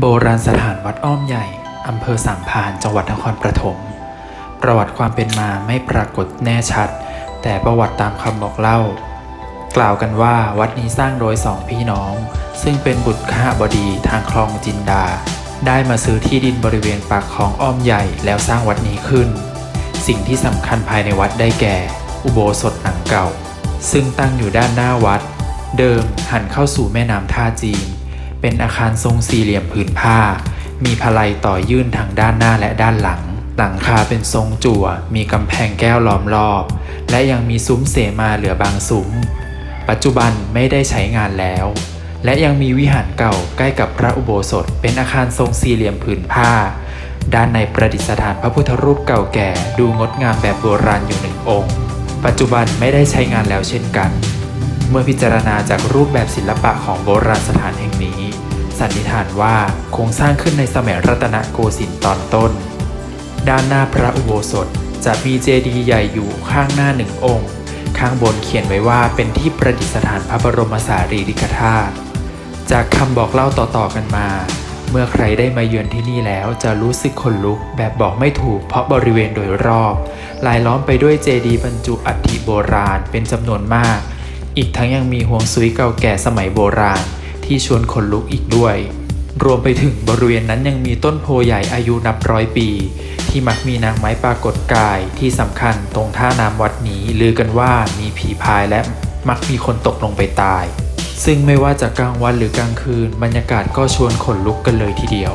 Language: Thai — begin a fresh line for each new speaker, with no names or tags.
โบราณสถานวัดอ้อมใหญ่ อำเภอสามพาน จังหวัดนครปฐม ประวัติความเป็นมาไม่ปรากฏแน่ชัด แต่ประวัติตามคำบอกเล่า กล่าวกันว่าวัดนี้สร้างโดยสองพี่น้อง ซึ่งเป็นบุตรข้าบดีทางคลองจินดา ได้มาซื้อที่ดินบริเวณปากคลองอ้อมใหญ่แล้วสร้างวัดนี้ขึ้น สิ่งที่สำคัญภายในวัดได้แก่ อุโบสถหลังเก่า ซึ่งตั้งอยู่ด้านหน้าวัด เดิมหันเข้าสู่แม่น้ำท่าจีน เป็นอาคารทรงสี่เหลี่ยมผืนผ้า มีพลัยต่อยื่นทางด้านหน้าและด้านหลัง หลังคาเป็นทรงจั่ว มีกำแพงแก้วล้อมรอบ และยังมีซุ้มเสมาเหลือบางซุ้ม ปัจจุบันไม่ได้ใช้งานแล้ว และยังมีวิหารเก่าใกล้กับพระอุโบสถ เป็นอาคารทรงสี่เหลี่ยมผืนผ้า ด้านในประดิษฐานพระพุทธรูปเก่าแก่ดูงดงามแบบโบราณอยู่หนึ่งองค์ ปัจจุบันไม่ได้ใช้งานแล้วเช่นกัน เมื่อพิจารณาจากรูปแบบศิลปะของโบราณสถานแห่งนี้ สันนิษฐานว่าโครงสร้างขึ้นในสมัยรัตนโกสินทร์ตอนต้น ด้านหน้าพระอุโบสถจะมีเจดีย์ใหญ่อยู่ข้างหน้าหนึ่งองค์ ข้างบนเขียนไว้ว่าเป็นที่ประดิษฐานพระบรมสารีริกธาตุ จากคำบอกเล่าต่อๆกันมา เมื่อใครได้มาเยือนที่นี่แล้วจะรู้สึกขนลุกแบบบอกไม่ถูกเพราะบริเวณโดยรอบ ลายล้อมไปด้วยเจดีย์บรรจุอัฐิโบราณเป็นจำนวนมาก อีกทั้งยังมีห่วงซุยเก่าแก่สมัยโบราณ ที่ชวนขนลุกอีกด้วย รวมไปถึงบริเวณนั้นยังมีต้นโพใหญ่อายุนับร้อยปี ที่มักมีนางไม้ปรากฏกายที่สำคัญตรงท่าน้ำวัดนี้ลือกันว่ามีผีพายและมักมีคนตกลงไปตาย ซึ่งไม่ว่าจะกลางวันหรือกลางคืนบรรยากาศก็ชวนขนลุกกันเลยทีเดียว